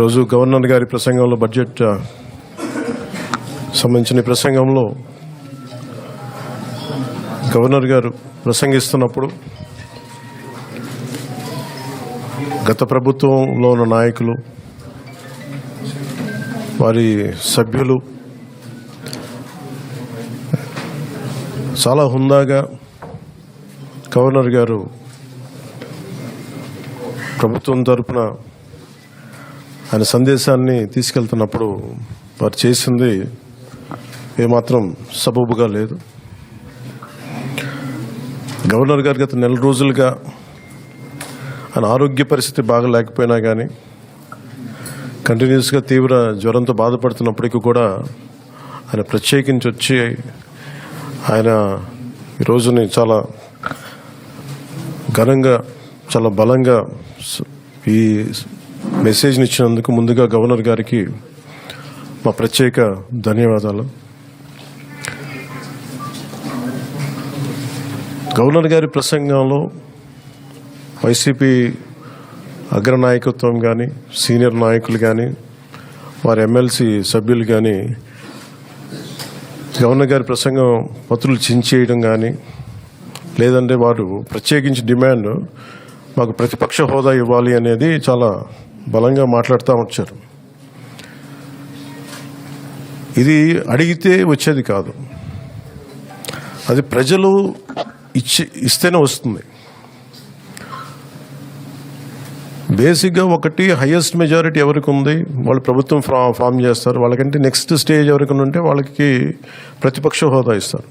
ఈరోజు గవర్నర్ గారి ప్రసంగంలో బడ్జెట్ సంబంధించిన ప్రసంగంలో గవర్నర్ గారు ప్రసంగిస్తున్నప్పుడు గత ప్రభుత్వంలో ఉన్న నాయకులు వారి సభ్యులు చాలా హుందాగా గవర్నర్ గారు ప్రభుత్వం తరపున ఆయన సందేశాన్ని తీసుకెళ్తున్నప్పుడు వారు చేసింది ఏమాత్రం సబబుగా లేదు. గవర్నర్ గారు గత నెల రోజులుగా ఆయన ఆరోగ్య పరిస్థితి బాగా లేకపోయినా కానీ కంటిన్యూస్గా తీవ్ర జ్వరంతో బాధపడుతున్నప్పటికీ కూడా ఆయన ప్రత్యేకించి వచ్చి ఆయన ఈ రోజుని చాలా ఘనంగా చాలా బలంగా ఈ మెసేజ్ని ఇచ్చినందుకు ముందుగా గవర్నర్ గారికి మా ప్రత్యేక ధన్యవాదాలు. గవర్నర్ గారి ప్రసంగంలో వైసీపీ అగ్రనాయకత్వం కానీ సీనియర్ నాయకులు కానీ వారి ఎమ్మెల్సీ సభ్యులు కానీ గవర్నర్ గారి ప్రసంగం పత్రులు చించేయడం కానీ లేదంటే వారు ప్రత్యేకించి డిమాండ్ మాకు ప్రతిపక్ష హోదా ఇవ్వాలి అనేది చాలా బలంగా మాట్లాడుతూ వచ్చారు. ఇది అడిగితే వచ్చేది కాదు. అది ప్రజలు ఇచ్చి ఇస్తేనే వస్తుంది. బేసిక్గా ఒకటి హయ్యెస్ట్ మెజారిటీ ఎవరికి ఉంది? వాళ్ళు ప్రభుత్వం ఫా ఫామ్ చేస్తారు. వాళ్ళకంటే నెక్స్ట్ స్టేజ్ ఎవరికి ఉంటే వాళ్ళకి ప్రతిపక్ష హోదా ఇస్తారు.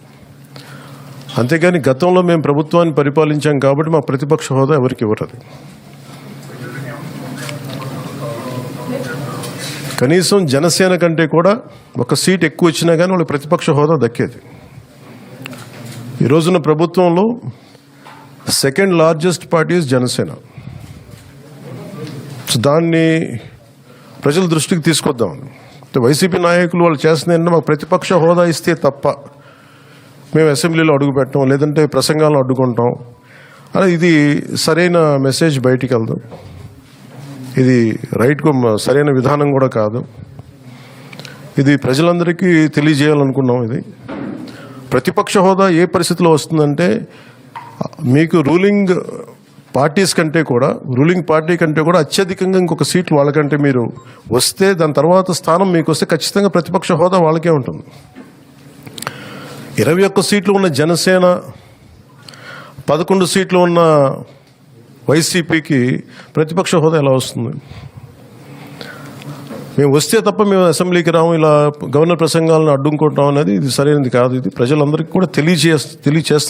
అంతేగాని గతంలో మేము ప్రభుత్వాన్ని పరిపాలించాం కాబట్టి మా ప్రతిపక్ష హోదా ఎవరికి ఇవ్వరు కనీసం జనసేన కంటే కూడా ఒక సీట్ ఎక్కువ ఇచ్చినా కానీ వాళ్ళకి ప్రతిపక్ష హోదా దక్కేది. ఈ రోజున ప్రభుత్వంలో సెకండ్ లార్జెస్ట్ పార్టీస్ జనసేన. దాన్ని ప్రజల దృష్టికి తీసుకొద్దాం. వైసీపీ నాయకులు వాళ్ళు చేస్తుంది ఏంటంటే మాకు ప్రతిపక్ష హోదా ఇస్తే తప్ప మేము అసెంబ్లీలో అడుగు పెట్టాం లేదంటే ప్రసంగాలను అడ్డుకుంటాం. అలా ఇది సరైన మెసేజ్ బయటికి వెళ్దాం. ఇది రైట్ సరైన విధానం కూడా కాదు. ఇది ప్రజలందరికీ తెలియజేయాలనుకున్నాం ఇది. ప్రతిపక్ష హోదా ఏ పరిస్థితిలో వస్తుందంటే మీకు రూలింగ్ పార్టీస్ కంటే కూడా రూలింగ్ పార్టీ కంటే కూడా అత్యధికంగా ఇంకొక సీట్లు వాళ్ళకంటే మీరు వస్తే దాని తర్వాత స్థానం మీకు వస్తే ఖచ్చితంగా ప్రతిపక్ష హోదా వాళ్ళకే ఉంటుంది. ఇరవై ఒక్క సీట్లు ఉన్న జనసేన పదకొండు సీట్లు ఉన్న వైసీపీకి ప్రతిపక్ష హోదా ఎలా వస్తుంది? మేము వస్తే తప్ప మేము అసెంబ్లీకి రాము ఇలా గవర్నర్ ప్రసంగాలను అడ్డుకుంటాం అనేది ఇది సరైనది కాదు. ఇది ప్రజలందరికీ కూడా తెలియజే తెలియచేస్తాం